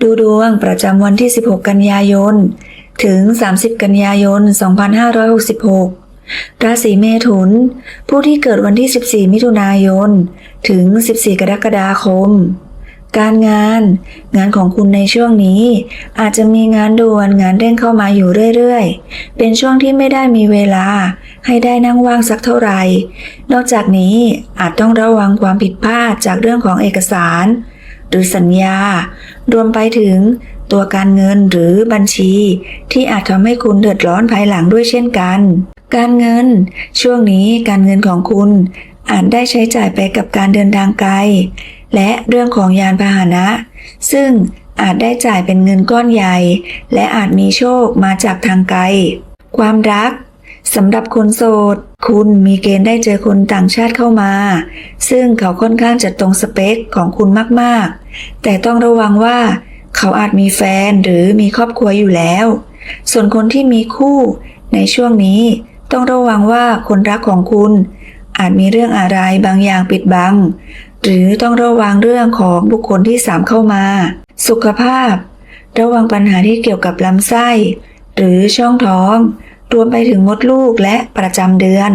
ดูดวงประจำวันที่ 16 กันยายน ถึง 30 กันยายน 2566 ราศีเมถุน ผู้ที่เกิดวันที่ 14 มิถุนายน ถึง 14 กรกฎาคม การงาน งานของคุณในช่วงนี้ อาจจะมีงานด่วนงานเร่งเข้ามาอยู่เรื่อยๆ เป็นช่วงที่ไม่ได้มีเวลา ให้ได้นั่งว่างสักเท่าไหร่ นอกจากนี้อาจต้องระวังความผิดพลาดจากเรื่องของเอกสาร หรือสัญญา รวมไปถึงตัวการเงินหรือบัญชี ที่อาจทำให้คุณเดือดร้อนภายหลังด้วยเช่นกัน การเงิน ช่วงนี้การเงินของคุณอาจได้ใช้จ่ายไปกับการเดินทางไกล และเรื่องของยานพาหนะ ซึ่งอาจได้จ่ายเป็นเงินก้อนใหญ่ และอาจมีโชคมาจากทางไกล ความรัก สำหรับคนโสด คุณมีเกณฑ์ได้เจอคนต่างชาติเข้ามา ซึ่งเขาค่อนข้างจะตรงสเปคของคุณมากๆ แต่ต้องระวังว่า เขาอาจมีแฟนหรือมีครอบครัวอยู่แล้ว ส่วนคนที่มีคู่ในช่วงนี้ต้องระวังว่าคนรักของคุณ อาจมีเรื่องอะไรบางอย่างปิดบัง หรือต้องระวังเรื่องของบุคคลที่สามเข้ามา สุขภาพ ระวังปัญหาที่เกี่ยวกับลำไส้ หรือช่องท้อง รวมไปถึงมดลูกและประจำเดือน